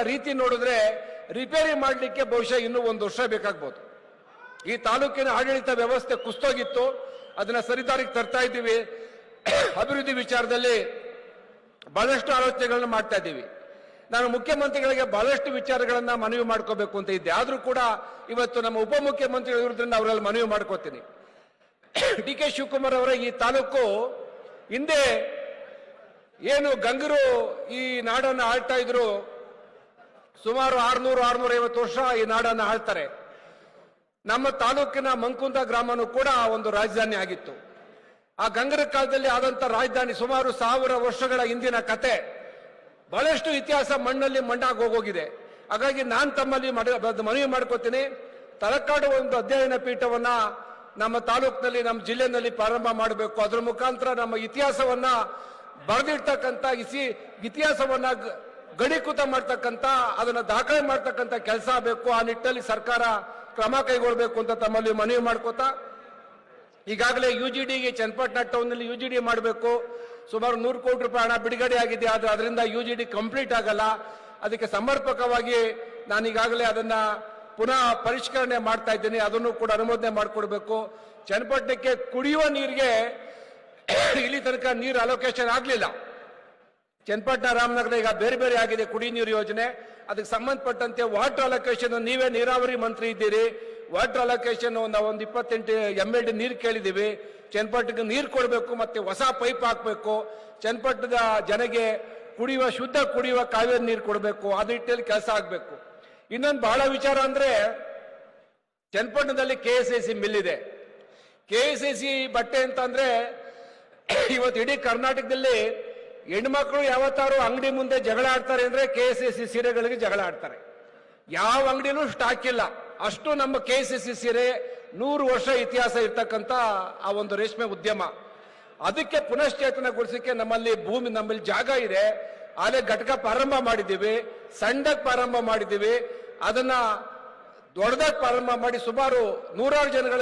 ರೀತಿ ನೋಡಿದ್ರೆ ರಿಪೇರಿ ಮಾಡಲಿಕ್ಕೆ ಬಹುಶಃ ಇನ್ನೂ ಒಂದು ವರ್ಷ ಬೇಕಾಗ್ಬೋದು. ಈ ತಾಲೂಕಿನ ಆಡಳಿತ ವ್ಯವಸ್ಥೆ ಕುಸ್ತೋಗಿತ್ತು, ಅದನ್ನ ಸರಿದಾರಿಗೆ ತರ್ತಾ ಇದ್ದೀವಿ. ಅಭಿವೃದ್ಧಿ ವಿಚಾರದಲ್ಲಿ ಬಹಳಷ್ಟು ಆಲೋಚನೆಗಳನ್ನ ಮಾಡ್ತಾ ಇದ್ದೀವಿ. ನಾನು ಮುಖ್ಯಮಂತ್ರಿಗಳಿಗೆ ಬಹಳಷ್ಟು ವಿಚಾರಗಳನ್ನ ಮನವಿ ಮಾಡ್ಕೋಬೇಕು ಅಂತ ಇದ್ದೆ. ಆದರೂ ಕೂಡ ಇವತ್ತು ನಮ್ಮ ಉಪಮುಖ್ಯಮಂತ್ರಿಗಳು ಇರೋದ್ರಿಂದ ಅವರಲ್ಲಿ ಮನವಿ ಮಾಡ್ಕೋತೀನಿ. ಡಿ ಕೆ ಶಿವಕುಮಾರ್ ಅವರ ಈ ತಾಲೂಕು ಹಿಂದೆ ಏನು ಗಂಗರು ಈ ನಾಡನ್ನು ಆಳ್ತಾ ಇದ್ರು ಸುಮಾರು ಆರ್ನೂರು ಆರ್ನೂರ ಐವತ್ತು ವರ್ಷ ಈ ನಾಡನ್ನ ಆಳ್ತಾರೆ. ನಮ್ಮ ತಾಲೂಕಿನ ಮಂಕುಂದ ಗ್ರಾಮನೂ ಕೂಡ ಒಂದು ರಾಜಧಾನಿ ಆಗಿತ್ತು. ಆ ಗಂಗರ ಕಾಲದಲ್ಲಿ ಆದಂತ ರಾಜಧಾನಿ ಸುಮಾರು ಸಾವಿರ ವರ್ಷಗಳ ಹಿಂದಿನ ಕತೆ. ಬಹಳಷ್ಟು ಇತಿಹಾಸ ಮಣ್ಣಲ್ಲಿ ಮಣ್ಣಾಗಿ ಹೋಗೋಗಿದೆ. ಹಾಗಾಗಿ ನಾನು ತಮ್ಮಲ್ಲಿ ಮನವಿ ಮಾಡ್ಕೋತೀನಿ. ತಲಕಾಡು ಒಂದು ಅಧ್ಯಯನ ಪೀಠವನ್ನ ನಮ್ಮ ತಾಲೂಕಿನಲ್ಲಿ, ನಮ್ಮ ಜಿಲ್ಲೆನಲ್ಲಿ ಪ್ರಾರಂಭ ಮಾಡಬೇಕು. ಅದರ ಮುಖಾಂತರ ನಮ್ಮ ಇತಿಹಾಸವನ್ನ ಬರೆದಿರ್ತಕ್ಕಂಥ ಇಸಿ, ಇತಿಹಾಸವನ್ನ ಗಡೀಕೃತ ಮಾಡ್ತಕ್ಕಂಥ ಅದನ್ನ ದಾಖಲೆ ಮಾಡ್ತಕ್ಕಂಥ ಕೆಲಸ ಬೇಕು, ಆ ನಿಟ್ಟಲ್ಲಿ ಸರ್ಕಾರ ಕ್ರಮ ಕೈಗೊಳ್ಳಬೇಕು ಅಂತ ತಮ್ಮಲ್ಲಿ ಮನವಿ ಮಾಡ್ಕೋತಾ, ಈಗಾಗಲೇ ಯು ಜಿ ಡಿಗೆ ಚನ್ನಪಟ್ಟಣ ಟೌನ್ನಲ್ಲಿ ಯು ಜಿ ಡಿ ಮಾಡಬೇಕು. ಸುಮಾರು ನೂರು ಕೋಟಿ ರೂಪಾಯಿ ಹಣ ಬಿಡುಗಡೆ ಆಗಿದೆ, ಆದರೆ ಅದರಿಂದ ಯು ಜಿ ಡಿ ಕಂಪ್ಲೀಟ್ ಆಗಲ್ಲ. ಅದಕ್ಕೆ ಸಮರ್ಪಕವಾಗಿ ನಾನು ಈಗಾಗಲೇ ಅದನ್ನ ಪುನಃ ಪರಿಷ್ಕರಣೆ ಮಾಡ್ತಾ ಇದ್ದೀನಿ, ಅದನ್ನು ಕೂಡ ಅನುಮೋದನೆ ಮಾಡಿಕೊಡ್ಬೇಕು. ಚನ್ನಪಟ್ಟಣಕ್ಕೆ ಕುಡಿಯುವ ನೀರಿಗೆ ಇಲ್ಲಿ ತನಕ ನೀರು ಅಲೋಕೇಶನ್ ಆಗಲಿಲ್ಲ. ಚನ್ನಪಟ್ಟಣ ರಾಮನಗರ ಈಗ ಬೇರೆ ಬೇರೆ ಆಗಿದೆ ಕುಡಿ ನೀರು ಯೋಜನೆ. ಅದಕ್ಕೆ ಸಂಬಂಧಪಟ್ಟಂತೆ ವಾಟರ್ ಅಲೋಕೇಶನ್ ನೀವೇ ನೀರಾವರಿ ಮಂತ್ರಿ ಇದ್ದೀರಿ. ವಾಟರ್ ಅಲೋಕೇಶನ್ ನಾವು ಒಂದು ಇಪ್ಪತ್ತೆಂಟು ಎಂ ಎಲ್ ಡಿ ನೀರು ಕೇಳಿದ್ದೀವಿ. ಚನ್ನಪಟ್ಟಣಕ್ಕೆ ನೀರು ಕೊಡಬೇಕು, ಮತ್ತೆ ಹೊಸ ಪೈಪ್ ಹಾಕಬೇಕು. ಚನ್ನಪಟ್ಟಣದ ಜನಗೆ ಕುಡಿಯುವ, ಶುದ್ಧ ಕುಡಿಯುವ ಕಾವೇರಿ ನೀರು ಕೊಡಬೇಕು. ಆ ನಿಟ್ಟಿನಲ್ಲಿ ಕೆಲಸ ಆಗಬೇಕು. ಇನ್ನೊಂದು ಬಹಳ ವಿಚಾರ ಅಂದ್ರೆ, ಚನ್ನಪಟ್ಟಣದಲ್ಲಿ K S I C mill ಇದೆ. ಕೆ ಎಸ್ ಐ ಸಿ ಬಟ್ಟೆ ಅಂತಂದ್ರೆ, ಇವತ್ತು ಇಡೀ ಕರ್ನಾಟಕದಲ್ಲಿ ಹೆಣ್ಮಕ್ಳು ಯಾವತ್ತಾರು ಅಂಗಡಿ ಮುಂದೆ ಜಗಳ ಆಡ್ತಾರೆ ಅಂದ್ರೆ ಕೆ ಎಸ್ ಎಸ್ ಸಿ ಸೀರೆಗಳಿಗೆ ಜಗಳ ಆಡ್ತಾರೆ. ಯಾವ ಅಂಗಡಿನೂ ಸ್ಟಾಕ್ ಇಲ್ಲ. ಅಷ್ಟು ನಮ್ಮ ಕೆ ಎಸ್ ಎಸ್ ಸಿ ಸೀರೆ ನೂರು ವರ್ಷ ಇತಿಹಾಸ ಇರ್ತಕ್ಕಂಥ ಆ ಒಂದು ರೇಷ್ಮೆ ಉದ್ಯಮ. ಅದಕ್ಕೆ ಪುನಶ್ಚೇತನಗೊಳಿಸಕ್ಕೆ ನಮ್ಮಲ್ಲಿ ಭೂಮಿ, ನಮ್ಮಲ್ಲಿ ಜಾಗ ಇದೆ. ಆಲೆ ಘಟಕ ಪ್ರಾರಂಭ ಮಾಡಿದ್ದೀವಿ. ಸಣ್ಣಕ್ಕೆ ಪ್ರಾರಂಭ ಮಾಡಿದ್ದೀವಿ. ಅದನ್ನ ದೊಡ್ಡದಾಗಿ ಪ್ರಾರಂಭ ಮಾಡಿ ಸುಮಾರು ನೂರಾರು ಜನಗಳ